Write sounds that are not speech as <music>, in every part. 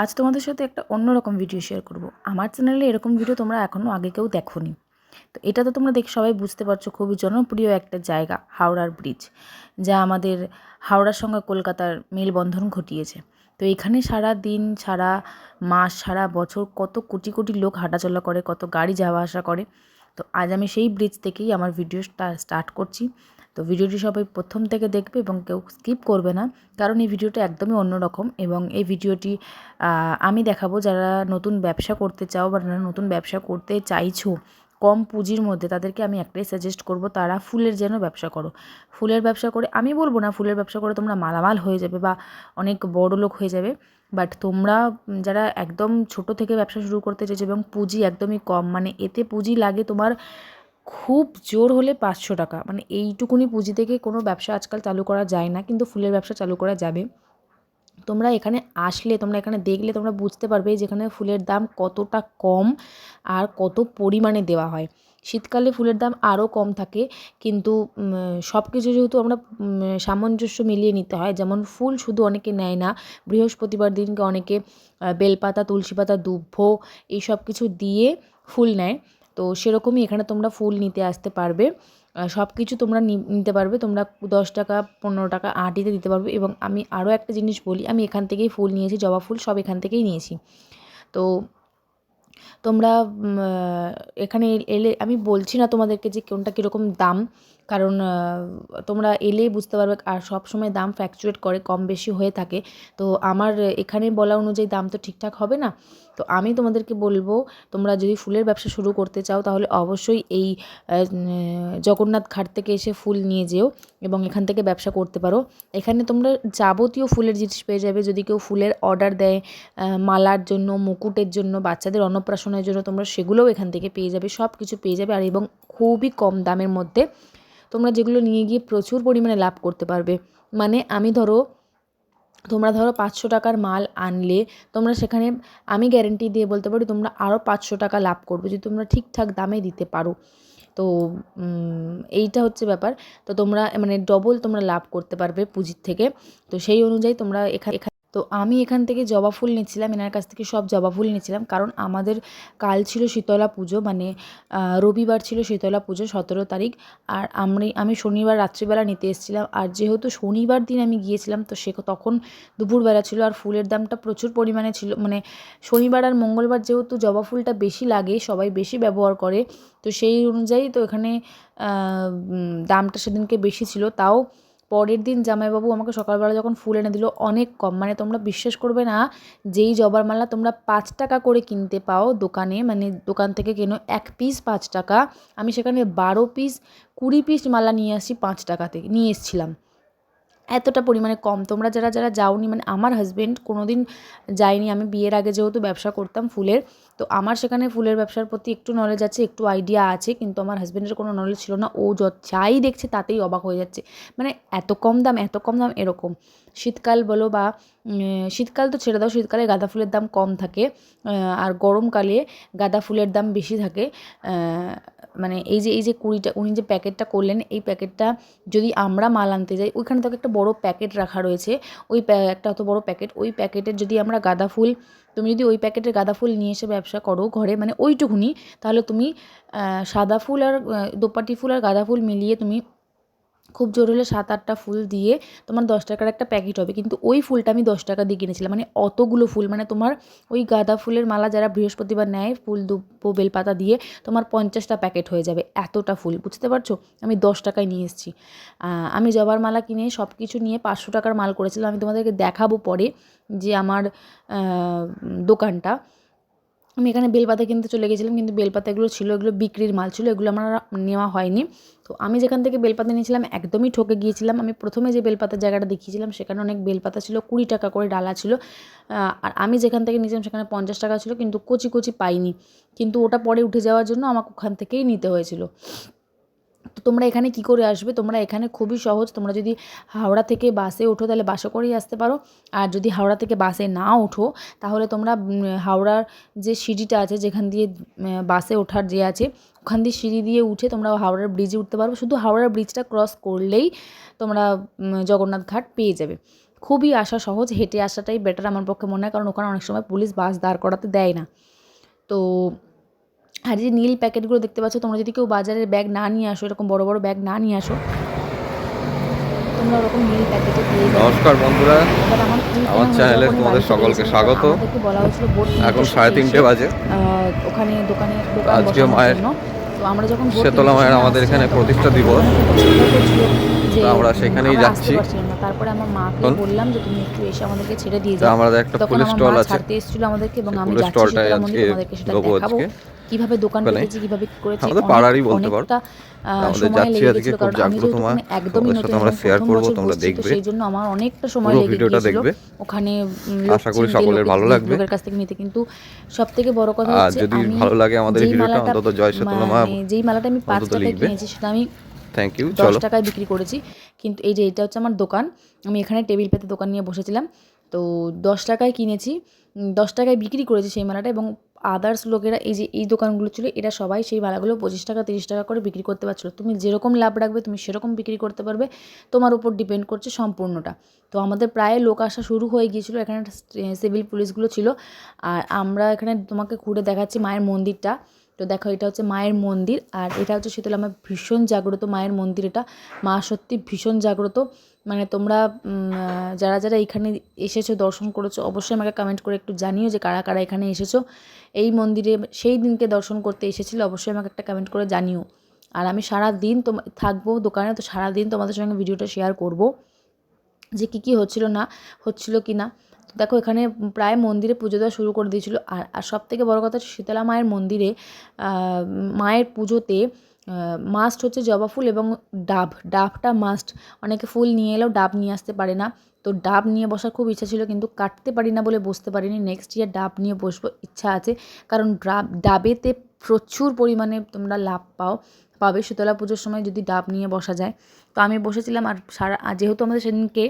আজ তোমাদের সাথে একটা অন্যরকম ভিডিও শেয়ার করব। আমার চ্যানেলে এরকম ভিডিও তোমরা এখনও আগে কেউ দেখোনি। তো এটা তো তোমরা দেখে সবাই বুঝতে পারছ, খুবই জনপ্রিয় একটা জায়গা, হাওড়ার ব্রিজ যা আমাদের হাওড়ার সঙ্গে কলকাতার মেলবন্ধন ঘটিয়েছে। তো এখানে সারা দিন, সারা মাস, সারা বছর কত কোটি কোটি লোক হাঁটাচলা করে, কত গাড়ি যাওয়া আসা করে। তো আজ আমি সেই ব্রিজ থেকেই আমার ভিডিওটা স্টার্ট করছি। তো ভিডিওটি সবাই প্রথম থেকে দেখবে এবং কেউ স্কিপ করবে না, কারণ এই ভিডিওটা একদমই অন্যরকম এবং এই ভিডিওটি আমি দেখাবো যারা নতুন ব্যবসা করতে চাও বা যারা নতুন ব্যবসা করতে চাইছো, কম পুঁজির মধ্যে তাদেরকে আমি একটাই সাজেস্ট করব, তারা ফুলের যেন ব্যবসা করো। ফুলের ব্যবসা করে, আমি বলব না ফুলের ব্যবসা করে তোমরা মালামাল হয়ে যাবে বা অনেক বড় লোক হয়ে যাবে বাট তোমরা যারা একদম ছোট থেকে ব্যবসা শুরু করতে চাইছো এবং পুঁজি একদমই কম মানে এতে পুঁজি লাগে তোমার খুব জোর হলে পাঁচশো টাকা। মানে এইটুকুনি পুঁজি থেকে কোনো ব্যবসা আজকাল চালু করা যায় না, কিন্তু ফুলের ব্যবসা চালু করা যাবে। তোমরা এখানে আসলে, তোমরা এখানে দেখলে তোমরা বুঝতে পারবে যেখানে ফুলের দাম কতটা কম আর কত পরিমাণে দেওয়া হয়। শীতকালে ফুলের দাম আরও কম থাকে, কিন্তু সব কিছু যেহেতু আমরা সামঞ্জস্য মিলিয়ে নিতে হয়, যেমন ফুল শুধু অনেকে নেয় না, বৃহস্পতিবার দিনকে অনেকে বেলপাতা, তুলসী পাতা দুব্ব এই সব কিছু দিয়ে ফুল নেয়। তো সেরকমই এখানে তোমরা ফুল নিতে আসতে পারবে। সব কিছু তোমরা নিতে পারবে। তোমরা দশ টাকা, পনেরো টাকা আটিতে দিতে পারবে এবং আমি আরও একটা জিনিস বলি, আমি এখান থেকেই ফুল নিয়েছি, জবা ফুল সব এখান থেকেই নিয়েছি। তো তোমরা এখানে এলে, আমি বলছি না তোমাদেরকে যে কোনটা কীরকম দাম কারণ তোমরা এলেই বুঝতে পারবে আর সব সময় দাম ফ্যাকচুয়েট করে, কম বেশি হয়ে থাকে। তো আমার এখানে বলা অনুযায়ী দাম তো ঠিকঠাক হবে না। তো আমি তোমাদেরকে বলব, তোমরা যদি ফুলের ব্যবসা শুরু করতে চাও, তাহলে অবশ্যই এই জগন্নাথ ঘাট থেকে এসে ফুল নিয়ে যেও এবং এখান থেকে ব্যবসা করতে পারো। এখানে তোমরা যাবতীয় ফুলের জিনিস পেয়ে যাবে। যদি কেউ ফুলের অর্ডার দেয় মালার জন্য, মুকুটের জন্য, বাচ্চাদের অন্নপ্রাশনের জন্য, তোমরা সেগুলোও এখান থেকে পেয়ে যাবে সব কিছু পেয়ে যাবে। আর এবং খুবই কম দামের মধ্যে তোমরা যেগুলো নিয়ে গিয়ে প্রচুর পরিমাণে লাভ করতে পারবে। মানে আমি ধরো, তোমরা ধরো পাঁচশো টাকার মাল আনলে, তোমরা সেখানে আমি গ্যারেন্টি দিয়ে বলতে পারি তোমরা আরও পাঁচশো টাকা লাভ করবে যদি তোমরা ঠিকঠাক দামে দিতে পারো। তো এইটা হচ্ছে ব্যাপার। তো তোমরা মানে ডবল তোমরা লাভ করতে পারবে পুঁজির থেকে। তো সেই অনুযায়ী তোমরা এখানে তো আমি এখান থেকে জবা ফুল নিচ্ছিলাম, এনার কাছ থেকে সব জবা ফুল নিচ্ছিলাম। কারণ আমাদের কাল ছিল শীতলা পুজো মানে রবিবার ছিল শীতলা পুজো সতেরো তারিখ। আর আমি আমি শনিবার রাত্রিবেলা নিতে এসেছিলাম। আর যেহেতু শনিবার দিন আমি গিয়েছিলাম, তো সে তখন দুপুরবেলা ছিল। আর ফুলের দামটা প্রচুর পরিমাণে ছিল। মানে শনিবার আর মঙ্গলবার যেহেতু জবা ফুলটা বেশি লাগে, সবাই বেশি ব্যবহার করে, তো সেই অনুযায়ী তো এখানে দামটা সেদিনকে বেশি ছিল। তাও পরের দিন জামাইবাবু আমাকে সকালবেলা যখন ফুল এনে দিল, অনেক কম। মানে তোমরা বিশ্বাস করবে না, যেই জবার মালা তোমরা পাঁচ টাকা করে কিনতে পাও দোকানে মানে দোকান থেকে কেনো এক পিস পাঁচ টাকা, আমি সেখানে বারো পিস কুড়ি পিস মালা নিয়ে আসি পাঁচ টাকাতে, নিয়ে এসেছিলাম। এতটা পরিমাণে কম। তোমরা যারা যারা যাওনি মানে আমার হাজব্যান্ড কোনো দিন যায়নি, আমি বিয়ের আগে যেহেতু ব্যবসা করতাম ফুলের, তো আমার সেখানে ফুলের ব্যবসার প্রতি একটু নলেজ আছে, একটু আইডিয়া আছে, কিন্তু আমার হাজব্যান্ডের কোনো নলেজ ছিল না। ও যত যাই দেখছে তাতেই অবাক হয়ে যাচ্ছে। মানে এত কম দাম, এত কম দাম এরকম। শীতকাল বলো বা শীতকাল তো ছেড়ে দাও, শীতকালে গাঁদা ফুলের দাম কম থাকে আর গরমকালে গাঁদা ফুলের দাম বেশি থাকে মানে এই যে এই যে কুড়িটা, উনি যে প্যাকেটটা করলেন, এই প্যাকেটটা যদি আমরা মাল আনতে যাই, ওইখানে তো একটা বড় প্যাকেট রাখা রয়েছে। ওই একটা অত বড় প্যাকেট, ওই প্যাকেটের যদি আমরা গাঁদা ফুল, তুমি যদি ওই প্যাকেটের গাঁদা ফুল নিয়ে এসে ব্যবসা করো ঘরে মানে ওইটুকুনি, তাহলে তুমি সাদা ফুল আর দোপাটি ফুল আর গাঁদা ফুল মিলিয়ে তুমি খুব জোর হলে সাত আটটা ফুল দিয়ে তোমার দশ টাকার একটা প্যাকেট হবে। কিন্তু ওই ফুলটা আমি দশ টাকা দিয়ে কিনেছিলাম। মানে অতগুলো ফুল মানে তোমার ওই গাঁদা ফুলের মালা যারা বৃহস্পতিবার নেয়, ফুল দুব্বো বেলপাতা দিয়ে তোমার পঞ্চাশটা প্যাকেট হয়ে যাবে এতটা ফুল, বুঝতে পারছ? আমি দশ টাকায় নিয়ে এসেছি। আমি জবার মালা কিনে সব কিছু নিয়ে পাঁচশো টাকার মাল করেছিলাম। আমি তোমাদেরকে দেখাবো পরে যে আমার দোকানটা। আমি এখানে বেলপাতা কিনতে চলে গেছিলাম, কিন্তু বেলপাতাগুলো ছিল, এগুলো বিক্রির মাল ছিল, এগুলো আমার নেওয়া হয়নি। তো আমি যেখান থেকে বেলপাতা নিয়েছিলাম, একদমই ঠকে গিয়েছিলাম। আমি প্রথমে যে বেলপাতার জায়গাটা দেখিয়েছিলাম, সেখানে অনেক বেলপাতা ছিল, কুড়ি টাকা করে ডালা ছিল। আর আমি যেখান থেকে নিয়েছিলাম, সেখানে পঞ্চাশ টাকা ছিল, কিন্তু কচি কচি পাইনি। কিন্তু ওটা পরে উঠে যাওয়ার জন্য আমাকে ওখান থেকেই নিতে হয়েছিল। তো তোমরা এখানে কি করে আসবে? তোমরা এখানে খুবই সহজ। তোমরা যদি হাওড়া থেকে বাসে ওঠো, তাহলে বাসে করেই আসতে পারো। আর যদি হাওড়া থেকে বাসে না ওঠো, তাহলে তোমরা হাওড়ার যে সিঁড়িটা আছে, যেখান দিয়ে বাসে ওঠার যে আছে, ওখান দিয়ে সিঁড়ি দিয়ে উঠে তোমরা হাওড়ার ব্রিজে উঠতে পারবে। শুধু হাওড়ার ব্রিজটা ক্রস করলেই তোমরা জগন্নাথ ঘাট পেয়ে যাবে। খুবই আসা সহজ। হেঁটে আসাটাই বেটার আমার পক্ষে মনে হয়। কারণ ওখানে অনেক সময় পুলিশ বাস দাঁড় করাতে দেয় না। তো আর যে নীল প্যাকেটগুলো দেখতে পাচ্ছ তোমরা যদি কেউ বাজারের ব্যাগ না নিয়ে আসো এরকম বড় বড় ব্যাগ না নিয়ে আসো তোমরা ওরকম নীল প্যাকেটে পেয়ে যাবে নমস্কার বন্ধুরা আমার চ্যানেলে তোমাদের সকলকে স্বাগত। বলা হয়েছিল এখন সাড়ে তিনটে বাজে ওখানে দোকানে আজকে মায়ের। তো আমরা যখন শেতলা মায়ের আমাদের এখানে প্রতিষ্ঠা দিবস। আমরা সেখানেই যাচ্ছি। তারপরে আমার মাকে বললাম যে তুমি একটু এসে আমাদেরকে ছেড়ে দিয়ে যাও আমাদের একটা আমার স্টল আছে ছাড়তে এসেছিল আমাদেরকে এবং আমি যাচ্ছি তোমাদেরকে সেটা দেখাবো। কীভাবে দোকান। পেতেছি কীভাবে করেছি আমাদের পাড়ারই বলতে পারো। আমাদের আজকে খুব জাগ্রত মা। একদমই নতুন আমরা প্রথম করব, তোমরা দেখবে। সেই জন্য আমার অনেকটা সময় লেগে ভিডিওটা দেখবে। ওখানে আশা করি সকলের ভালো লাগবে। লোকের কাছ থেকে নিতে কিন্তু সব থেকে বড় কথা হচ্ছে যদি ভালো লাগে আমাদের ভিডিওটা অন্তত জয় মা মানে যেই মালাটা আমি পাঁচ অন্তত টাকায় কিনেছি সেটা আমি থ্যাংক ইউ দশ টাকায় বিক্রি করেছি কিন্তু এই যে এটা হচ্ছে আমার দোকান আমি এখানে টেবিল পেতে দোকান নিয়ে বসেছিলাম তো দশ টাকায় কিনেছি দশ টাকায় বিক্রি করেছি সেই মালাটা এবং আদার্স লোকেরা এই যে, এই দোকানগুলো ছিল, এরা সবাই সেই ভাড়াগুলো পঁচিশ টাকা, তিরিশ টাকা করে বিক্রি করতে পারছিলো। তুমি যেরকম লাভ রাখবে, তুমি সেরকম বিক্রি করতে পারবে। তোমার উপর ডিপেন্ড করছে সম্পূর্ণটা। তো আমাদের প্রায় লোক আসা শুরু হয়ে গিয়েছিল, এখানে সিভিল পুলিশগুলো ছিল। আর আমরা এখানে তোমাকে ঘুরে দেখাচ্ছি মায়ের মন্দিরটা। তো দেখো, এটা হচ্ছে মায়ের মন্দির আর এটা হচ্ছে শীতল, আমার ভীষণ জাগ্রত মায়ের মন্দির এটা। মা সত্যি ভীষণ জাগ্রত। মানে তোমরা যারা যারা এখানে এসেছ, দর্শন করেছ, অবশ্যই আমাকে কমেন্ট করে একটু জানিও যে কারা কারা এখানে এসেছ। এই মন্দিরে সেই দিনকে দর্শন করতে এসেছিলে, অবশ্যই আমাকে একটা কমেন্ট করে জানিও। আর আমি সারা দিন তোম, থাকব দোকানে, তো সারা দিন তোমাদের সঙ্গে ভিডিওটা শেয়ার করব যে কী কী হচ্ছিল না, হচ্ছিল কি না তো দেখো, এখানে প্রায় মন্দিরে পুজো দেওয়া শুরু করে দিয়েছিল। আর আর সব থেকে বড়ো কথা শীতলা মায়ের মন্দিরে মায়ের পুজোতে মাস্ট হচ্ছে জবা ফুল এবং ডাব। ডাবটা মাস্ট অনেকে ফুল নিয়ে এলেও ডাব নিয়ে আসতে পারে না। তো ডাব নিয়ে বসার খুব ইচ্ছা ছিল, কিন্তু কাটতে পারি না বলে বসতে পারিনি। নেক্সট ইয়ার ডাব নিয়ে বসবো, ইচ্ছা আছে। কারণ ডাব, ডাবেতে প্রচুর পরিমাণে তোমরা লাভ পাও, পাবে। শীতলা পুজোর সময় যদি ডাব নিয়ে বসা যায়। তো আমি বসেছিলাম আর সারা যেহেতু আমাদের সেদিনকে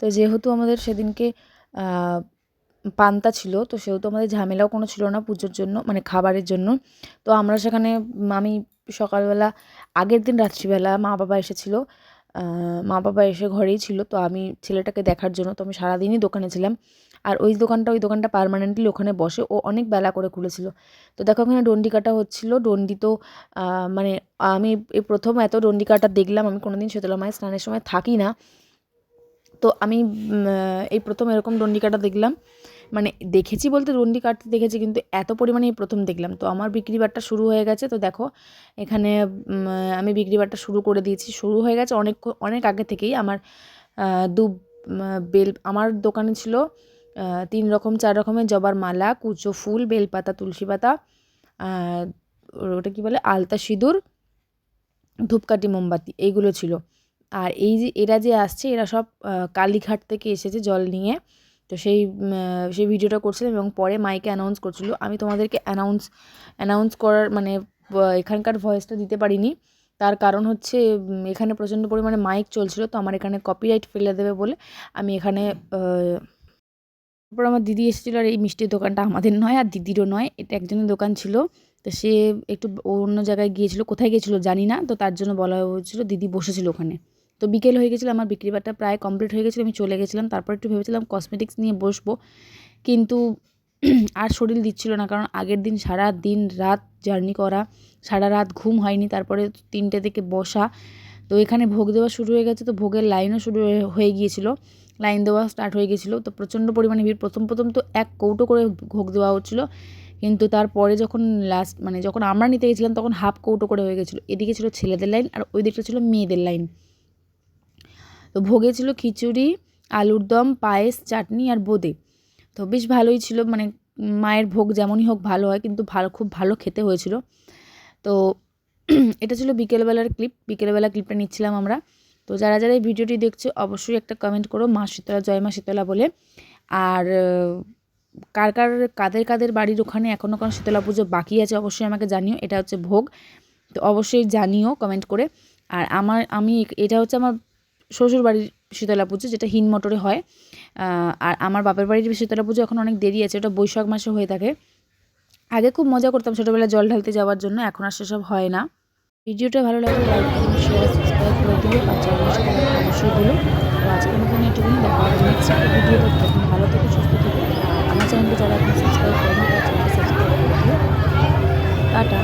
তো যেহেতু আমাদের সেদিনকে পান্তা ছিল, তো সেহেতু আমাদের ঝামেলাও কোনো ছিল না পুজোর জন্য মানে খাবারের জন্য। তো আমরা সেখানে, আমি সকালবেলা, আগের দিন রাত্রিবেলা মা বাবা এসেছিল মা বাবা এসে ঘরেই ছিল, তো আমি ছেলেটাকে দেখার জন্য, তো আমি সারাদিনই দোকানে ছিলাম। আর ওই দোকানটা ওই দোকানটা পার্মানেন্টলি ওখানে বসে, ও অনেক বেলা করে খুলেছিল। তো দেখো ওখানে ডন্ডি কাটা হচ্ছিল, ডন্ডি তো মানে আমি এই প্রথম এত ডন্ডি কাটা দেখলাম, আমি কোনোদিন শীতলা মায়ের স্নানের সময় থাকি না। তো আমি এই প্রথম এরকম ডন্ডি কাটা দেখলাম। মানে দেখেছি বলতে ডন্ডি কাটতে দেখেছি কিন্তু এত পরিমাণে এই প্রথম দেখলাম। তো আমার বিক্রি বাট্টা শুরু হয়ে গেছে। তো দেখো, এখানে আমি বিক্রি বাট্টা শুরু করে দিয়েছি। শুরু হয়ে গেছে অনেক অনেক আগে থেকেই আমার দু বেল, আমার দোকানে ছিল তিন রকম, চার রকমের জবার মালা, কুচো ফুল, বেলপাতা, তুলসী পাতা ওটা কি বলে? আলতা সিঁদুর, ধূপকাঠি, মোমবাতি, এইগুলো ছিল। আর এই যে, এরা যে আসছে, এরা সব কালীঘাট থেকে এসেছে জল নিয়ে। তো সেই সেই ভিডিওটা করছিলাম এবং পরে মাইকে অ্যানাউন্স করছিল। আমি তোমাদেরকে অ্যানাউন্স অ্যানাউন্স করার মানে এখানকার ভয়েসটা দিতে পারিনি। তার কারণ হচ্ছে এখানে প্রচণ্ড পরিমাণে মাইক চলছিল, তো আমার এখানে কপিরাইট ফেলে দেবে বলে আমি এখানে তারপর আমার দিদি এসেছিল আর এই মিষ্টির দোকানটা আমাদের নয় আর দিদিরও নয়, এটা একজনের দোকান ছিল। তো সে একটু অন্য জায়গায় গিয়েছিল, কোথায় গিয়েছিল জানি না, তো তার জন্য বলা হয়েছিল দিদি বসেছিল ওখানে। তো বিকেল হয়ে গেছিল, আমার বিক্রি বাট্টা প্রায় কমপ্লিট হয়ে গেছিল, আমি চলে গেছিলাম। তারপর একটু ভেবেছিলাম কসমেটিক্স নিয়ে বসবো। কিন্তু <clears throat> আর শরীর দিচ্ছিল না, কারণ আগের দিন সারা দিন রাত জার্নি করা, সারা রাত ঘুম হয়নি, তারপরে তিনটে থেকে বসা। তো এখানে ভোগ দেওয়া শুরু হয়ে গেছে, তো ভোগের লাইনও শুরু হয়ে- গিয়েছিল। লাইন দেওয়া স্টার্ট হয়ে গেছিল, তো প্রচণ্ড পরিমাণে ভিড়। প্রথম প্রথম তো এক কৌটো করে ভোগ দেওয়া হচ্ছিল, কিন্তু তারপরে যখন লাস্ট মানে যখন আমরা নিতে গেছিলাম, তখন হাফ কৌটো করে হয়ে গেছিল। এদিকে ছিল ছেলেদের লাইন আর ওই দিকটা ছিল মেয়েদের লাইন তো ভোগে ছিল খিচুড়ি, আলুর দম, পায়েস, চাটনি আর বোঁদে। তো বেশ ভালোই ছিল মানে মায়ের ভোগ যেমনই হোক ভালো হয়, কিন্তু ভালো, খুব ভালো খেতে হয়েছিল। তো <clears throat> এটা ছিল বিকেলবেলার ক্লিপ, বিকেলবেলা ক্লিপটা নিচ্ছিলাম আমরা। তো যারা যারা এই ভিডিওটি দেখছ, অবশ্যই একটা কমেন্ট করো, মা শীতলা, জয় মা শীতলা বলে। আর কার কার, কাদের কাদের বাড়ির ওখানে এখনও কোনো শীতলা পুজো বাকি আছে, অবশ্যই আমাকে জানিও, এটা হচ্ছে ভোগ। তো অবশ্যই জানিও কমেন্ট করে। আর আমার, আমি, এটা হচ্ছে আমার শ্বশুর বাড়ির শীতলা পুজো, যেটা হিন মোটরে হয়। আর আমার বাপের বাড়ির শীতলা পুজো এখন অনেক দেরি আছে, ওটা বৈশাখ মাসে হয়ে থাকে। আগে খুব মজা করতাম ছোটোবেলায় জল ঢালতে যাওয়ার জন্য, এখন আর সেসব হয় না। ভিডিওটা ভালো লাগলে লাইক করুন শেয়ার সাবস্ক্রাইব করে আর চ্যানেল অবশ্যই বলো তো আজকের মতন এটুকুনি দেখা হবে নেক্সট একটা ভিডিও দেখতে তুমি ভালো থেকে, সুস্থ থেকো। আমার চ্যানেলকে যারা এখন সাবস্ক্রাইব করে না তারা চ্যানেলকে সাবস্ক্রাইব করে দিও। টাটা।